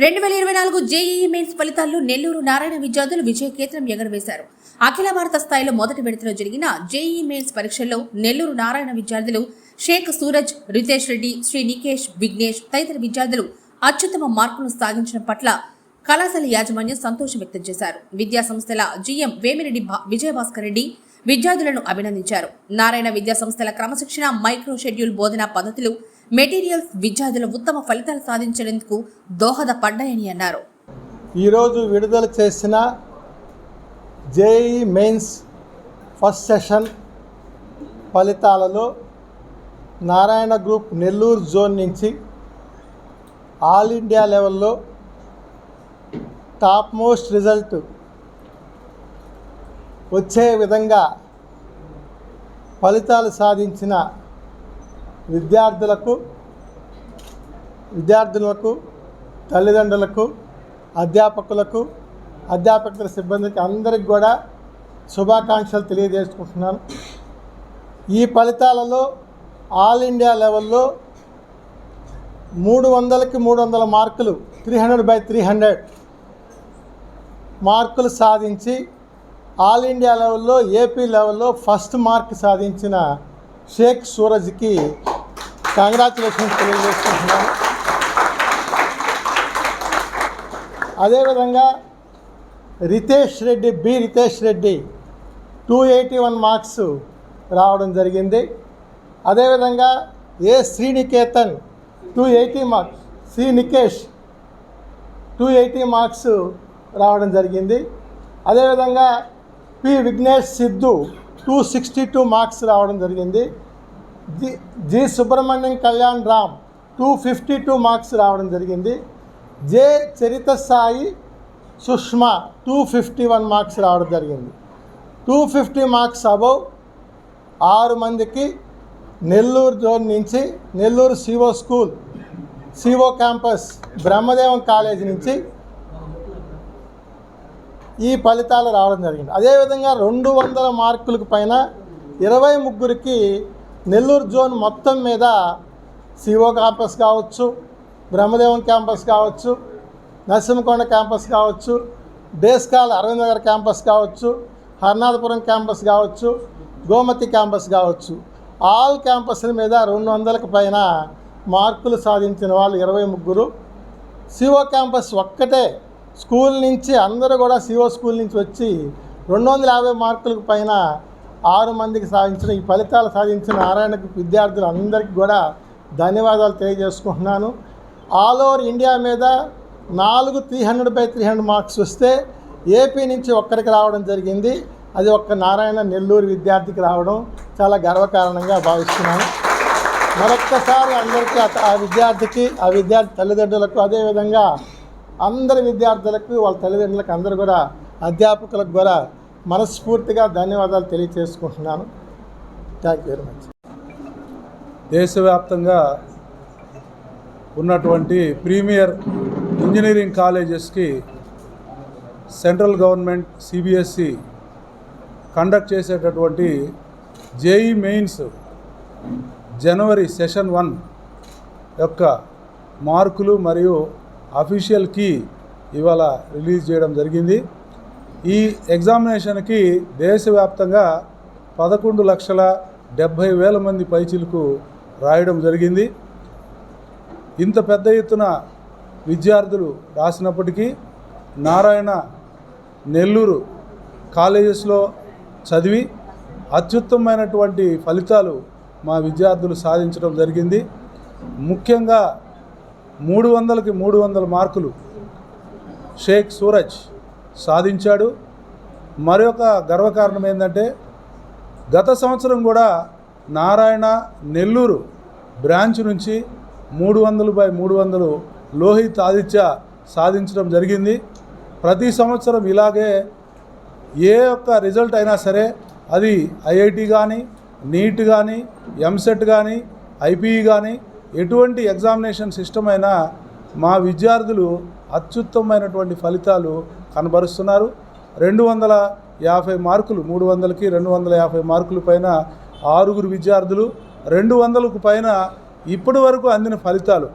రెండు వేల ఇరవై నాలుగు జేఈఈ మెయిన్స్ ఫలితాల్లో నెల్లూరు నారాయణ విద్యార్థులు విజయకేతనం ఎగరవేశారు. అఖిల భారత స్థాయిలో మొదటి విడతలో జరిగిన జేఈఈ మెయిన్స్ పరీక్షల్లో నెల్లూరు నారాయణ విద్యార్థులు షేక్ సూరజ్ రితేష్ రెడ్డి శ్రీ నికేష్ విఘ్నేష్ తదితర విద్యార్థులు అత్యుత్తమ మార్కులను సాధించడం పట్ల కళాశాల యాజమాన్యం సంతోషం వ్యక్తం చేశారు. విద్యా సంస్థల జీఎం వేమిరెడ్డి భా- విజయభాస్కర్ రెడ్డి విద్యార్థులను అభినందించారు. నారాయణ విద్యా సంస్థల క్రమశిక్షణ మైక్రో షెడ్యూల్ బోధనా పద్ధతులు మెటీరియల్స్ విద్యార్థుల ఉత్తమ ఫలితాలు సాధించేందుకు దోహదపడ్డాయని అన్నారు. ఈరోజు విడుదల చేసిన జేఈ మెయిన్స్ ఫస్ట్ సెషన్ ఫలితాలలో నారాయణ గ్రూప్ నెల్లూరు జోన్ నుంచి ఆల్ ఇండియా లెవెల్లో టాప్ మోస్ట్ రిజల్ట్ వచ్చే విధంగా ఫలితాలు సాధించిన విద్యార్థులకు విద్యార్థులకు తల్లిదండ్రులకు అధ్యాపకులకు అధ్యాపకుల సిబ్బందికి అందరికి కూడా శుభాకాంక్షలు తెలియజేసుకుంటున్నాను. ఈ ఫలితాలలో ఆల్ ఇండియా లెవెల్లో మూడు వందలకి మూడు వందల మార్కులు three hundred by three hundred మార్కులు సాధించి ఆల్ ఇండియా లెవెల్లో ఏపీ లెవెల్లో ఫస్ట్ మార్క్ సాధించిన షేక్ సూరజ్కి కంగ్రాచులేషన్స్ తెలియజేసుకుంటున్నాను. అదేవిధంగా Ritesh Reddy B Ritesh Reddy two eighty one marks రావడం జరిగింది. అదేవిధంగా A Srinikethan two eighty marks C Nikesh two eighty marks రావడం జరిగింది. అదేవిధంగా P Vignesh Siddhu two sixty two marks రావడం జరిగింది. G G Subrahmanyam Kalyan Ram two fifty two marks రావడం జరిగింది. J Charitha Sai Sushma two fifty one marks రావడం జరిగింది. Two fifty marks above ఆరు మందికి నెల్లూరు జోన్ నుంచి Nellore CO school CO campus Brahmadevam college నుంచి ఈ ఫలితాలు రావడం జరిగింది. అదేవిధంగా రెండు వందల మార్కులకు పైన ఇరవై ముగ్గురికి నెల్లూరు జోన్ మొత్తం మీద సిఓ క్యాంపస్ కావచ్చు బ్రహ్మదేవం క్యాంపస్ కావచ్చు నరసింహకొండ క్యాంపస్ కావచ్చు డేస్కాల్ అరవింద్ నగర్ క్యాంపస్ కావచ్చు హర్నాథపురం క్యాంపస్ కావచ్చు గోమతి క్యాంపస్ కావచ్చు. ఆల్ క్యాంపస్ల మీద రెండు వందలకు పైన మార్కులు సాధించిన వాళ్ళు ఇరవై ముగ్గురు. సిఓ క్యాంపస్ ఒక్కటే స్కూల్ నుంచి అందరూ కూడా సిఓ స్కూల్ నుంచి వచ్చి రెండు వందల యాభై మార్కులకు పైన ఆరు మందికి సాధించిన ఈ ఫలితాలు సాధించిన నారాయణకు విద్యార్థులు అందరికీ కూడా ధన్యవాదాలు తెలియజేసుకుంటున్నాను. ఆల్ ఓవర్ ఇండియా మీద నాలుగు three hundred by three hundred marks వస్తే ఏపీ నుంచి ఒక్కరికి రావడం జరిగింది. అది ఒక్క నారాయణ నెల్లూరు విద్యార్థికి రావడం చాలా గర్వకారణంగా భావిస్తున్నాను. మరొక్కసారి అందరికీ ఆ- ఆ విద్యార్థికి ఆ విద్యార్థి తల్లిదండ్రులకు అదేవిధంగా అందరి విద్యార్థులకు వాళ్ళ తల్లిదండ్రులకు అందరూ కూడా అధ్యాపకులకు కూడా మనస్ఫూర్తిగా ధన్యవాదాలు తెలియజేసుకుంటున్నాను. థ్యాంక్ యూ వెరీ మచ్ దేశవ్యాప్తంగా ఉన్నటువంటి ప్రీమియర్ ఇంజనీరింగ్ కాలేజెస్కి సెంట్రల్ గవర్నమెంట్ సిబిఎస్సి కండక్ట్ చేసేటటువంటి జేఈ మెయిన్స్ జనవరి సెషన్ వన్ యొక్క మార్కులు మరియు అఫీషియల్ కీ ఇవాళ రిలీజ్ చేయడం జరిగింది. ఈ ఎగ్జామినేషన్కి దేశవ్యాప్తంగా పదకొండు లక్షల డెబ్భై వేల మంది పైచిలకు రాయడం జరిగింది. ఇంత పెద్ద ఎత్తున విద్యార్థులు రాసినప్పటికీ నారాయణ నెల్లూరు కాలేజెస్లో చదివి అత్యుత్తమైనటువంటి ఫలితాలు మా విద్యార్థులు సాధించడం జరిగింది. ముఖ్యంగా మూడు వందలకి మూడు వందల మార్కులు షేక్ సూరజ్ సాధించాడు. మరొక గర్వకారణం ఏంటంటే గత సంవత్సరం కూడా నారాయణ నెల్లూరు బ్రాంచ్ నుంచి మూడు వందలు బై మూడు వందలు లోహిత్ ఆదిత్య సాధించడం జరిగింది. ప్రతి సంవత్సరం ఇలాగే ఏ ఒక్క రిజల్ట్ అయినా సరే అది ఐఐటి కానీ నీట్ కానీ ఎంసెట్ కానీ ఐపీఈ కానీ ఎటువంటి ఎగ్జామినేషన్ సిస్టమ్ అయినా మా విద్యార్థులు అత్యుత్తమైనటువంటి ఫలితాలు కనబరుస్తున్నారు. రెండు వందల యాభై మార్కులు మూడు వందలకి రెండు వందల యాభై మార్కుల పైన ఆరుగురు విద్యార్థులు రెండు వందలకు పైన ఇప్పటి వరకు అందిన ఫలితాలు.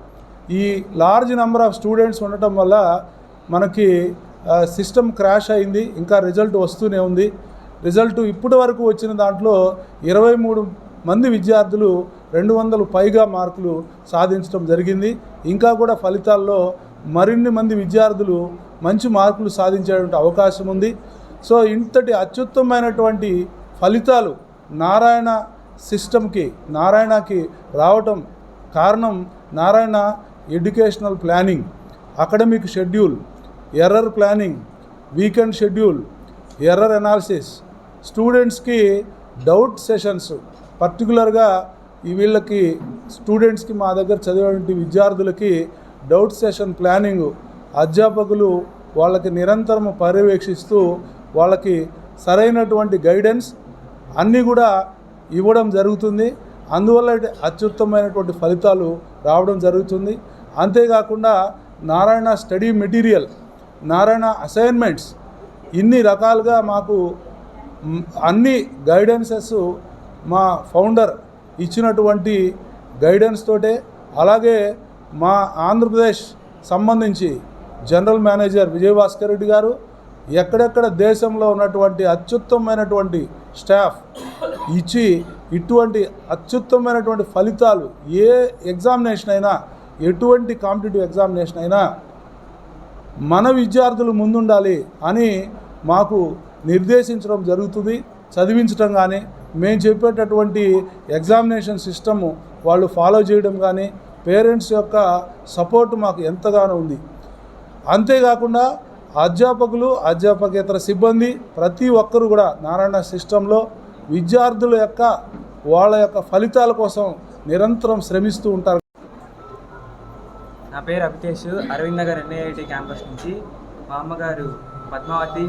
ఈ లార్జ్ నెంబర్ ఆఫ్ స్టూడెంట్స్ ఉండటం వల్ల మనకి సిస్టమ్ క్రాష్ అయింది ఇంకా రిజల్ట్ వస్తూనే ఉంది. రిజల్ట్ ఇప్పటి వరకు వచ్చిన దాంట్లో ఇరవై మూడు మంది విద్యార్థులు రెండు వందలు పైగా మార్కులు సాధించడం జరిగింది. ఇంకా కూడా ఫలితాల్లో మరిన్ని మంది విద్యార్థులు మంచి మార్కులు సాధించేటువంటి అవకాశం ఉంది. సో ఇంతటి అత్యుత్తమైనటువంటి ఫలితాలు నారాయణ సిస్టమ్కి నారాయణకి రావటం కారణం Narayana educational planning academic schedule error planning weekend schedule error analysis. స్టూడెంట్స్కి డౌట్ సెషన్స్ పర్టికులర్గా ఈ వీళ్ళకి స్టూడెంట్స్కి మా దగ్గర చదివేటువంటి విద్యార్థులకి డౌట్ సెషన్ ప్లానింగ్ అధ్యాపకులు వాళ్ళకి నిరంతరం పర్యవేక్షిస్తూ వాళ్ళకి సరైనటువంటి గైడెన్స్ అన్నీ కూడా ఇవ్వడం జరుగుతుంది. అందువల్ల అత్యుత్తమైనటువంటి ఫలితాలు రావడం జరుగుతుంది. అంతేకాకుండా Narayana study material Narayana assignments ఇన్ని రకాలుగా మాకు అన్ని గైడెన్సెస్ మా ఫౌండర్ ఇచ్చినటువంటి గైడెన్స్ తోటే అలాగే మా ఆంధ్రప్రదేశ్ సంబంధించి జనరల్ మేనేజర్ విజయభాస్కర్ రెడ్డి గారు ఎక్కడెక్కడ దేశంలో ఉన్నటువంటి అత్యుత్తమైనటువంటి స్టాఫ్ ఇచ్చి ఇటువంటి అత్యుత్తమైనటువంటి ఫలితాలు ఏ ఎగ్జామినేషన్ అయినా ఎటువంటి కాంపిటేటివ్ ఎగ్జామినేషన్ అయినా మన విద్యార్థులు ముందుండాలి అని మాకు నిర్దేశించడం జరుగుతుంది. చదివించడం కానీ మేము చెప్పేటటువంటి ఎగ్జామినేషన్ సిస్టము వాళ్ళు ఫాలో చేయడం కానీ పేరెంట్స్ యొక్క సపోర్ట్ మాకు ఎంతగానో ఉంది. అంతేకాకుండా అధ్యాపకులు అధ్యాపకేతర సిబ్బంది ప్రతి ఒక్కరు కూడా నారాయణ సిస్టంలో విద్యార్థుల యొక్క వాళ్ళ యొక్క ఫలితాల కోసం నిరంతరం శ్రమిస్తూ ఉంటారు. నా పేరు అభితేష్ అరవింద్ నగర్ ఎన్ఐఐటి క్యాంపస్ నుంచి. మా అమ్మగారు పద్మావతి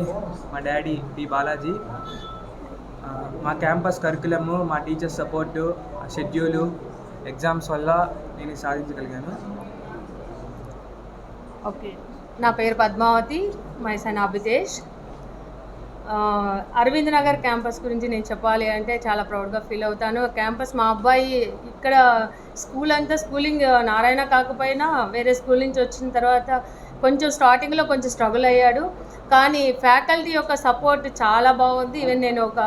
మా డాడీ పి బాలాజీ. మా క్యాంపస్ కరికులము మా టీచర్స్ సపోర్టు షెడ్యూలు ఎగ్జామ్స్ వల్ల నేను సాధించగలిగాను. ఓకే. నా పేరు Padmavathi my son Abhitesh. Aravind Nagar campus గురించి నేను చెప్పాలి అంటే చాలా ప్రౌడ్గా ఫీల్ అవుతాను. క్యాంపస్ మా అబ్బాయి ఇక్కడ స్కూల్ అంతా స్కూలింగ్ నారాయణ కాకపోయినా వేరే స్కూల్ నుంచి వచ్చిన తర్వాత కొంచెం స్టార్టింగ్లో కొంచెం స్ట్రగుల్ అయ్యాడు. కానీ ఫ్యాకల్టీ యొక్క సపోర్ట్ చాలా బాగుంది. ఈవెన్ నేను ఒక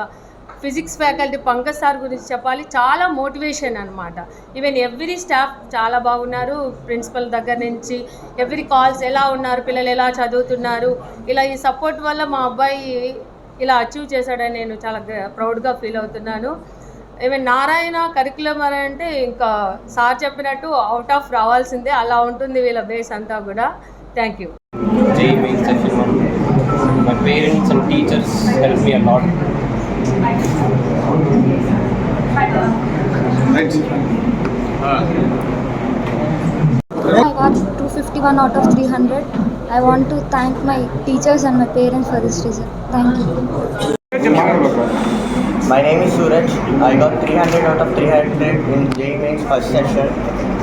ఫిజిక్స్ ఫ్యాకల్టీ పంకజ్ సార్ గురించి చెప్పాలి. చాలా మోటివేషన్ అనమాట ఈవెన్ ఎవ్రీ స్టాఫ్ చాలా బాగున్నారు. ప్రిన్సిపల్ దగ్గర నుంచి ఎవ్రీ కాల్స్ ఎలా ఉన్నారు పిల్లలు ఎలా చదువుతున్నారు. ఇలా ఈ సపోర్ట్ వల్ల మా అబ్బాయి ఇలా అచీవ్ చేశాడని నేను చాలా ప్రౌడ్గా ఫీల్ అవుతున్నాను. ఈవెన్ నారాయణ కరికులం అని అంటే ఇంకా సార్ చెప్పినట్టు అవుట్ ఆఫ్ రావాల్సిందే. అలా ఉంటుంది వీళ్ళ బేస్ అంతా కూడా. Thank you. JEE main session one. My parents I got 251 out of 300. I want to thank my teachers and my parents for this result. Thank you. My name is Suraj. I got 300 out of 300 in JEE Mains first session.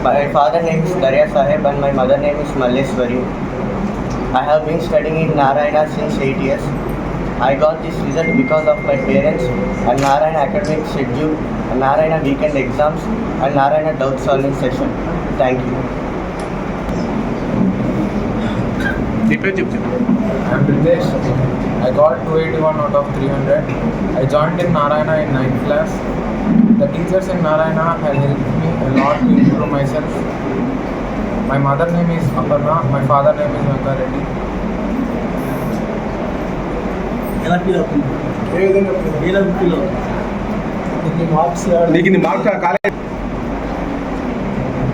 My father name is Darya Sahib and my mother name is Malleswari. I have been studying in Narayana since 8 years. I got this result because of my parents and Narayana academic schedule, and Narayana weekend exams and Narayana doubt solving session. Thank you. I'm Ritesh. I got 281 out of 300. I joined in Narayana in 9th class. The teachers in Narayana have helped me a lot to improve myself. My mother name is Aparna. My father name is Venka Reddy. Marks నీకు నీ mark college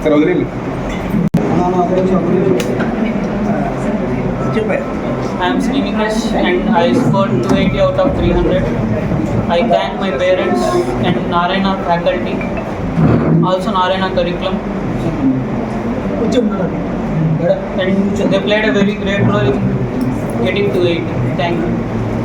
సరే వదిలేదు I am Srinivas and I scored 280 out of 300. I thank my parents and Narayana faculty, also Narayana curriculum. And they played a very great role in getting to 80. Thank you.